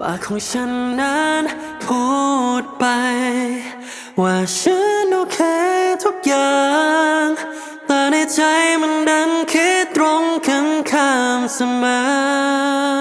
ปากของฉันนั้นพูดไป ว่าฉันโอเคทุกอย่าง แต่ในใจมันดันคิดตรงกันข้ามเสมอ